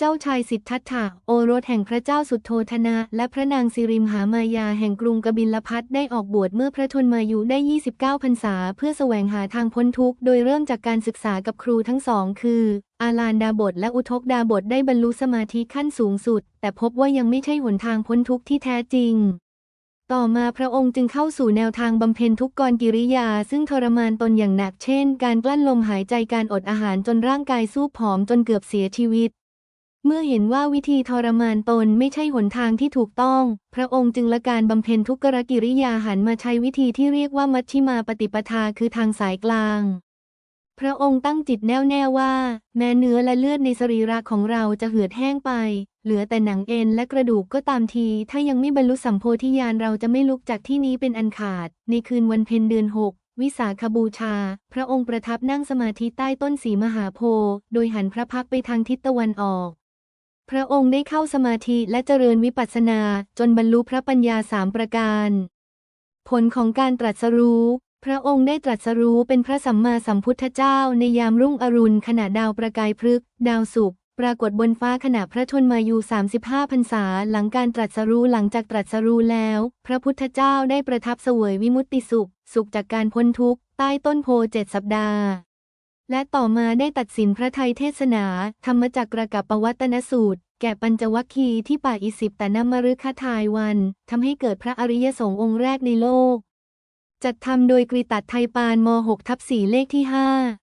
เจ้าชายสิทธัตถะโอรสแห่งพระเจ้าสุดโธธนะ และพระนางสิริมหามายาแห่งกรุงกบิลพัทได้ออกบวชเมื่อพระชนมายุได้ 29 พรรษา เพื่อแสวงหาทางพ้นทุกข์ โดยเริ่มจากการศึกษากับครูทั้งสองคือ อาลานดาบทและอุทกดาบทได้บรรลุสมาธิขั้นสูงสุด แต่พบว่ายังไม่ใช่หนทางพ้นทุกข์ที่แท้จริงต่อมาพระองค์จึงเข้าสู่แนวทางบำเพ็ญทุกกรกิริยา ซึ่งทรมานตนอย่างหนักเช่น การกลั้นลมหายใจการอดอาหารจนร่างกายสู้ผอมจนเกือบเสียชีวิต เมื่อเห็นว่าวิธีทรมานตนไม่ใช่หนทางที่ถูกต้อง พระองค์จึงละการบำเพ็ญทุกกรกิริยาหันมาใช้วิธีที่เรียกว่ามัชชิมาปฏิปทาคือทางสายกลาง พระองค์ตั้งจิตแน่วแน่ว่า แม้เนื้อและเลือดในสรีระของเราจะเหือดแห้งไป เหลือแต่หนังเอ็นและกระดูกก็ตามที ถ้ายังไม่บรรลุสัมโพธิญาณเราจะไม่ลุกจากที่นี้เป็นอันขาด ในคืนวันเพ็ญเดือนหกวิสาขบูชา พระองค์ประทับนั่งสมาธิใต้ต้นสีมหาโพธิ์โดยหันพระพักไปทางทิศตะวันออก พระองค์ได้เข้าสมาธิและเจริญวิปัสสนาจนบรรลุพระปัญญาสามประการ ผลของการตรัสรู้ พระองค์ได้ตรัสรู้เป็นพระสัมมาสัมพุทธเจ้าในยามรุ่งอรุณขณะดาวประกายพฤกษ์ดาวศุกร์ปรากฏบนฟ้าขณะพระชนมายุ 35 พรรษา หลังการตรัสรู้หลังจากตรัสรู้แล้ว พระพุทธเจ้าได้ประทับเสวยวิมุตติสุข สุขจากการพ้นทุกข์ ใต้ต้นโพเจ็ดสัปดาห์ และต่อมาได้ตัดสินพระไทยเทศนา ธรรมจักรกับปวัตนสูตร แก่ปัญจวัคคีย์ที่ป่าอิสิปแต่นมฤคทายวันทำให้เกิดพระอริยสงฆ์องค์แรกในโลก จัดทำโดยกริตัดไทยปานม .6 ทับ4เลขที่ 5